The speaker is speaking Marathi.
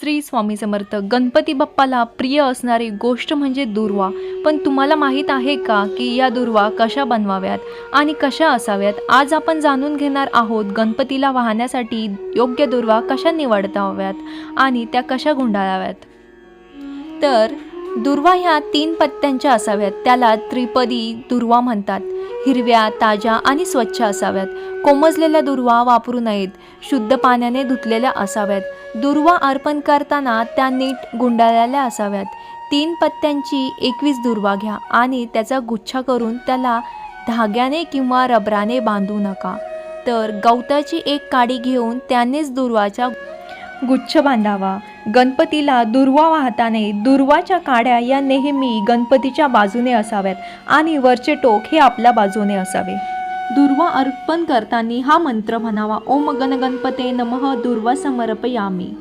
श्री स्वामी समर्थ गणपती बाप्पाला प्रिय असणारी गोष्ट म्हणजे दुर्वा. पण तुम्हाला माहीत आहे का की या दुर्वा कशा बनवाव्यात आणि कशा असाव्यात? आज आपण जाणून घेणार आहोत गणपतीला वाहण्यासाठी योग्य दुर्वा कशा निवडताव्यात आणि त्या कशा गुंडाळाव्यात. तर दुर्वा ह्या तीन पत्त्यांच्या असाव्यात. त्याला त्रिपदी दुर्वा म्हणतात. हिरव्या ताज्या आणि स्वच्छ असाव्यात. कोमजलेल्या दुर्वा वापरू नयेत. शुद्ध पाण्याने धुतलेल्या असाव्यात. दुर्वा अर्पण करताना त्या नीट गुंडाळलेल्या असाव्यात. तीन पत्त्यांची एकवीस दुर्वा घ्या आणि त्याचा गुच्छा करून त्याला धाग्याने किंवा रबराने बांधू नका. तर गवताची एक काडी घेऊन त्यानेच दुर्वाचा गुच्छ बांधावा. गणपतीला दुर्वा वाहताने दुर्वाच्या काड्या या नेहमी गणपतीच्या बाजूने असाव्यात आणि वरचे टोक हे आपल्या बाजूने असावे. दुर्वा अर्पण करताना हा मंत्र म्हणावा. ओम गणगणपते नमः दुर्वा समर्पयामी.